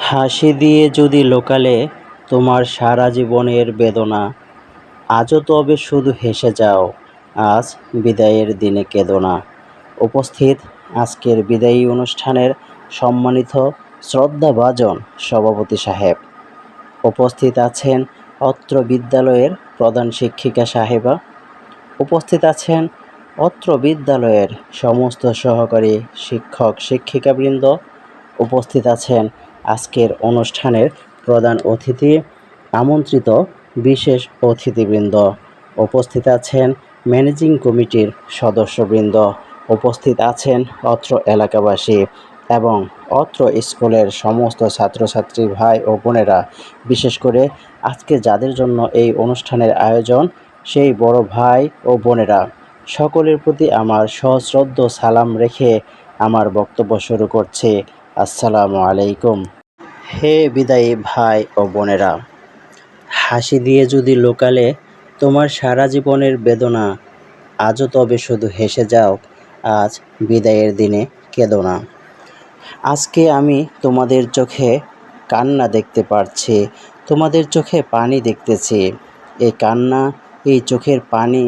হাসি দিয়ে যদি লোকালে তোমার সারা জীবনের বেদনা, আজও তবে শুধু হেসে যাও, আজ বিদায়ের দিনে কেদনা। উপস্থিত আজকের বিদায়ী অনুষ্ঠানের সম্মানিত শ্রদ্ধাভাজন সভাপতি সাহেব। উপস্থিত আছেন অত্র বিদ্যালয়ের প্রধান শিক্ষিকা সাহেবা। উপস্থিত আছেন অত্র বিদ্যালয়ের সমস্ত সহকারী শিক্ষক শিক্ষিকাবৃন্দ। উপস্থিত আছেন আজকের অনুষ্ঠানের প্রধান অতিথি আমন্ত্রিত বিশেষ অতিথিবৃন্দ। উপস্থিত আছেন ম্যানেজিং কমিটির সদস্যবৃন্দ। উপস্থিত আছেন অত্র এলাকাবাসী এবং অত্র স্কুলের সমস্ত ছাত্রছাত্রী ভাই ও বোনেরা। বিশেষ করে আজকে যাদের জন্য এই অনুষ্ঠানের আয়োজন, সেই বড় ভাই ও বোনেরা। সকলের প্রতি আমার সশ্রদ্ধ সালাম রেখে আমার বক্তব্য শুরু করছি। আসসালামু আলাইকুম। হে বিদায়ী ভাই ও বোনেরা, হাসি দিয়ে যদি লোকালে তোমার সারা জীবনের বেদনা, আজও তবে শুধু হেসে যাও, আজ বিদায়ের দিনে কেঁদো না। আজকে আমি তোমাদের চোখে কান্না দেখতে পারছি, তোমাদের চোখে পানি দেখতেছি। এই কান্না, এই চোখের পানি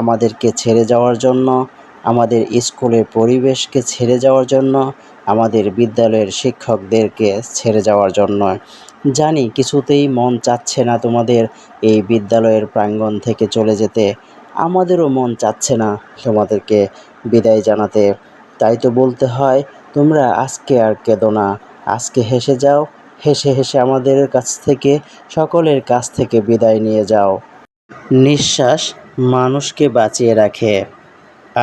আমাদেরকে ছেড়ে যাওয়ার জন্য, আমাদের স্কুলের পরিবেশকে ছেড়ে যাওয়ার জন্য আমাদের বিদ্যালয়ের শিক্ষকদেরকে ছেড়ে যাওয়ার জন্য। জানি, কিছুতেই মন চাচ্ছে না তোমাদের এই বিদ্যালয়ের প্রাঙ্গণ থেকে চলে যেতে। আমাদেরও মন চাচ্ছে না তোমাদেরকে বিদায় জানাতে। তাই তো বলতে হয়, তোমরা আজকে আর কেঁদো না। আজকে হেসে যাও, হেসে হেসে আমাদের কাছ থেকে, সকলের কাছ থেকে বিদায় নিয়ে যাও। নিঃশ্বাস মানুষকে বাঁচিয়ে রাখে,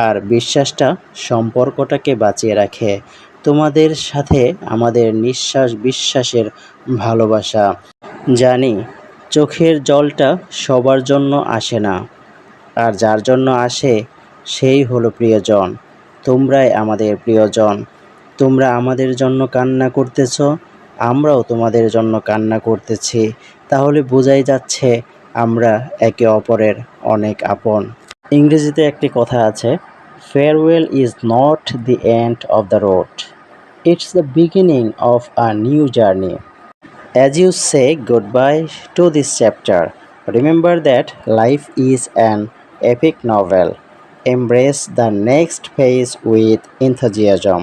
আর বিশ্বাসটা সম্পর্কটাকে বাঁচিয়ে রাখে। তোমাদের সাথে আমাদের নিঃশ্বাস বিশ্বাসের ভালোবাসা। জানি, চোখের জলটা সবার জন্য আসে না, আর যার জন্য আসে, সেই হলো প্রিয়জন। তোমরাই আমাদের প্রিয়জন। তোমরা আমাদের জন্য কান্না করতেছ, আমরাও তোমাদের জন্য কান্না করতেছি। তাহলে বোঝাই যাচ্ছে, আমরা একে অপরের অনেক আপন। ইংরেজিতে একটি কথা আছে farewell is not the end of the road it's the beginning of a new journey As you say goodbye to this chapter, remember that life is an epic novel. Embrace the next phase with enthusiasm.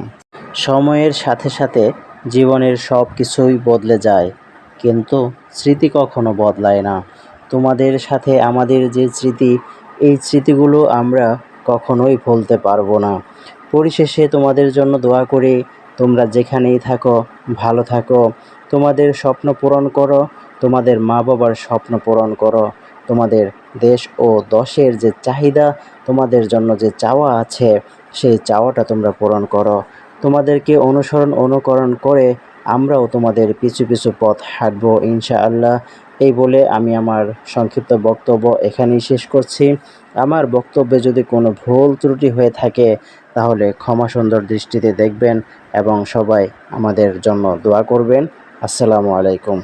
সময়ের সাথে সাথে জীবনের সব কিছুই বদলে যায় কিন্তু স্মৃতি কখনো বদলায় না তোমাদের সাথে আমাদের যে স্মৃতি এই স্মৃতিগুলো আমরা কখনোই ভুলতে পারব না। পরিশেষে তোমাদের জন্য দোয়া করি, তোমরা যেখানেই থাকো, ভালো থাকো। তোমাদের স্বপ্ন পূরণ করো, তোমাদের মা বাবার স্বপ্ন পূরণ করো। তোমাদের দেশ ও দশের যে চাহিদা, তোমাদের জন্য যে চাওয়া আছে, সেই চাওয়াটা তোমরা পূরণ করো। তোমাদেরকে অনুসরণ, অনুকরণ করে আমরাও তোমাদের পিছু পিছু পথ হাঁটবো ইনশাআল্লাহ। এই বলে আমি আমার সংক্ষিপ্ত বক্তব্য এখানেই শেষ করছি। আমার বক্তব্যে যদি কোনো ভুল ত্রুটি হয়ে থাকে, তাহলে ক্ষমা সুন্দর দৃষ্টিতে দেখবেন এবং সবাই আমাদের জন্য দোয়া করবেন। আসসালামু আলাইকুম।